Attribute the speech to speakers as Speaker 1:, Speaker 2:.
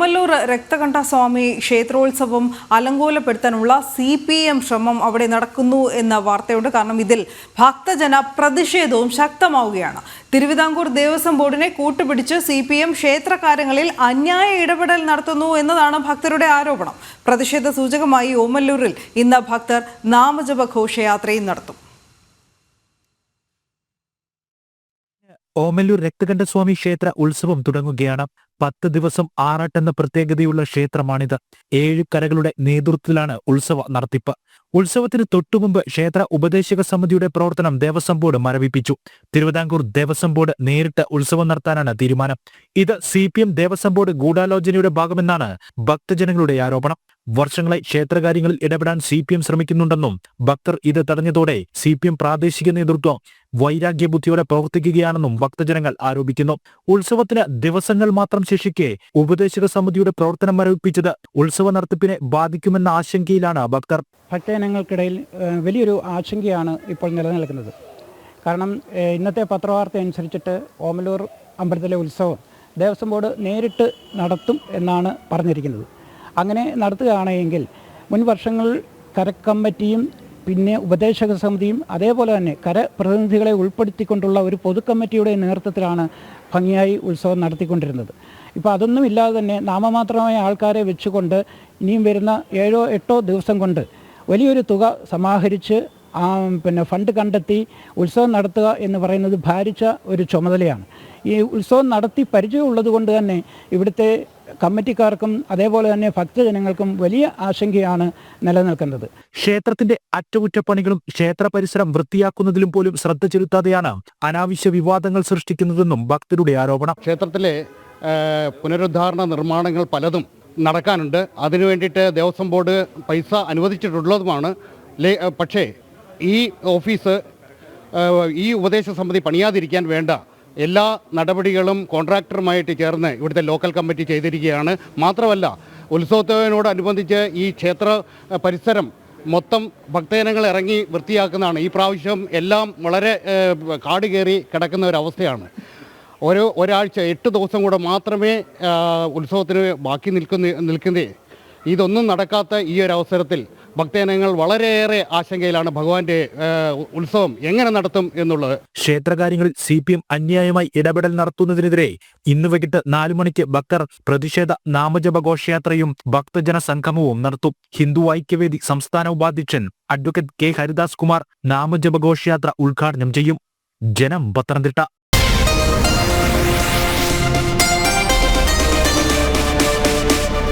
Speaker 1: ഓമല്ലൂർ രക്തകണ്ഠസ്വാമി ക്ഷേത്രോത്സവം അലങ്കോലപ്പെടുത്താനുള്ള C P M ശ്രമം അവിടെ നടക്കുന്നു എന്ന വാർത്തയുണ്ട്. കാരണം ഇതിൽ ഭക്തജന പ്രതിഷേധവും ശക്തമാവുകയാണ്. തിരുവിതാംകൂർ ദേവസ്വം ബോർഡിനെ കൂട്ടുപിടിച്ച് സി പി എം ക്ഷേത്രകാര്യങ്ങളിൽ അന്യായ ഇടപെടൽ നടത്തുന്നു എന്നതാണ് ഭക്തരുടെ ആരോപണം. പ്രതിഷേധ സൂചകമായി ഓമല്ലൂരിൽ ഇന്ന് ഭക്തർ നാമജപ ഘോഷയാത്രയും നടത്തും.
Speaker 2: ഓമല്ലൂർ രക്തകണ്ഠസ്വാമി ക്ഷേത്ര ഉത്സവം തുടങ്ങുകയാണ്. പത്ത് ദിവസം ആറാട്ടെന്ന പ്രത്യേകതയുള്ള ക്ഷേത്രമാണിത്. ഏഴ് കരകളുടെ നേതൃത്വത്തിലാണ് ഉത്സവ നടത്തിപ്പ്. ഉത്സവത്തിന് തൊട്ടുമുമ്പ് ക്ഷേത്ര ഉപദേശക സമിതിയുടെ പ്രവർത്തനം ദേവസ്വം ബോർഡ് മരവിപ്പിച്ചു. തിരുവിതാംകൂർ ദേവസ്വം ബോർഡ് നേരിട്ട് ഉത്സവം നടത്താനാണ് തീരുമാനം. ഇത് C P M Devaswom board ഗൂഢാലോചനയുടെ ഭാഗമെന്നാണ് ഭക്തജനങ്ങളുടെ ആരോപണം. വർഷങ്ങളായി ക്ഷേത്രകാര്യങ്ങളിൽ ഇടപെടാൻ സി പി എം ശ്രമിക്കുന്നുണ്ടെന്നും ഭക്തർ ഇത് തടഞ്ഞതോടെ സി പി എം പ്രാദേശിക നേതൃത്വം വൈരാഗ്യബുദ്ധിയോടെ പ്രവർത്തിക്കുകയാണെന്നും ഭക്തജനങ്ങൾ ആരോപിക്കുന്നു. ഉത്സവത്തിന് ദിവസങ്ങൾ മാത്രം ശേഷിക്കെ ഉപദേശക സമിതിയുടെ പ്രവർത്തനം മരവിപ്പിച്ചത് ഉത്സവ നടത്തിപ്പിനെ ബാധിക്കുമെന്ന ആശങ്കയിലാണ് ഭക്തർ.
Speaker 3: ഭക്തജനങ്ങൾക്കിടയിൽ വലിയൊരു ആശങ്കയാണ് ഇപ്പോൾ നിലനിൽക്കുന്നത്. കാരണം ഇന്നത്തെ പത്രവാർത്ത അനുസരിച്ചിട്ട് ഓമലൂർ അമ്പലത്തിലെ ഉത്സവം ദേവസ്വം ബോർഡ് നേരിട്ട് നടത്തും എന്നാണ് പറഞ്ഞിരിക്കുന്നത്. അങ്ങനെ നടത്തുകയാണെങ്കിൽ മുൻ വർഷങ്ങൾ കരക്കമ്മിറ്റിയും പിന്നെ ഉപദേശക സമിതിയും അതേപോലെ തന്നെ കരപ്രതിനിധികളെ ഉൾപ്പെടുത്തിക്കൊണ്ടുള്ള ഒരു പൊതുക്കമ്മിറ്റിയുടെ നേതൃത്വത്തിലാണ് ഭംഗിയായി ഉത്സവം നടത്തിക്കൊണ്ടിരുന്നത്. ഇപ്പോൾ അതൊന്നും ഇല്ലാതെ തന്നെ നാമമാത്രമായ ആൾക്കാരെ വെച്ചുകൊണ്ട് ഇനിയും വരുന്ന ഏഴോ എട്ടോ ദിവസം കൊണ്ട് വലിയൊരു തുക സമാഹരിച്ച് ആ പിന്നെ ഫണ്ട് കണ്ടെത്തി ഉത്സവം നടത്തുക എന്ന് പറയുന്നത് ഭാരിച്ച ഒരു ചുമതലയാണ്. ഈ ഉത്സവം നടത്തി പരിചയമുള്ളത് കൊണ്ട് തന്നെ ഇവിടുത്തെ കമ്മിറ്റിക്കാർക്കും അതേപോലെ തന്നെ ഭക്തജനങ്ങൾക്കും വലിയ ആശങ്കയാണ് നിലനിൽക്കുന്നത്.
Speaker 2: ക്ഷേത്രത്തിന്റെ അറ്റകുറ്റപ്പണികളും ക്ഷേത്ര പരിസരം വൃത്തിയാക്കുന്നതിലും പോലും ശ്രദ്ധ ചെലുത്താതെയാണ് അനാവശ്യ വിവാദങ്ങൾ സൃഷ്ടിക്കുന്നതെന്നും ഭക്തരുടെ ആരോപണം.
Speaker 4: ക്ഷേത്രത്തിലെ പുനരുദ്ധാരണ നിർമ്മാണങ്ങൾ പലതും നടക്കാനുണ്ട്. അതിനു വേണ്ടിയിട്ട് ദേവസ്വം ബോർഡ് പൈസ അനുവദിച്ചിട്ടുള്ളതുമാണ്. പക്ഷേ ഈ ഓഫീസ് ഈ ഉപദേശ സമിതി പണിയാതിരിക്കാൻ വേണ്ട എല്ലാ നടപടികളും കോൺട്രാക്ടറുമായിട്ട് ചേർന്ന് ഇവിടുത്തെ ലോക്കൽ കമ്മിറ്റി ചെയ്തിരിക്കുകയാണ്. മാത്രമല്ല ഉത്സവത്തിനോടനുബന്ധിച്ച് ഈ ക്ഷേത്ര പരിസരം മൊത്തം ഭക്തജനങ്ങൾ ഇറങ്ങി വൃത്തിയാക്കുന്നതാണ്. ഈ പ്രാവശ്യം എല്ലാം വളരെ കാട് കയറി കിടക്കുന്ന ഒരവസ്ഥയാണ് ഒരു ഒരാഴ്ച എട്ട് ദിവസം കൂടെ മാത്രമേ ഉത്സവത്തിന് ബാക്കി നിൽക്കുന്ന നിൽക്കുന്നേ. ഇതൊന്നും നടക്കാത്ത ഈ ഒരു അവസരത്തിൽ ഭക്തജനങ്ങൾ വളരെയേറെ ആശങ്കയിലാണ് ഭഗവാന്റെ ഉത്സവം എങ്ങനെ നടത്തും എന്നുള്ളത്.
Speaker 2: ക്ഷേത്രകാര്യങ്ങളിൽ സി പി എം അന്യായമായി ഇടപെടൽ നടത്തുന്നതിനെതിരെ ഇന്ന് വൈകിട്ട് നാലു മണിക്ക് ഭക്തർ പ്രതിഷേധ നാമജപ ഘോഷയാത്രയും ഭക്തജന സംഗമവും നടത്തും. ഹിന്ദു ഐക്യവേദി സംസ്ഥാന ഉപാധ്യക്ഷൻ അഡ്വക്കേറ്റ് കെ ഹരിദാസ് കുമാർ നാമജപ ഘോഷയാത്ര ഉദ്ഘാടനം ചെയ്യും. ജനം പത്തനംതിട്ട.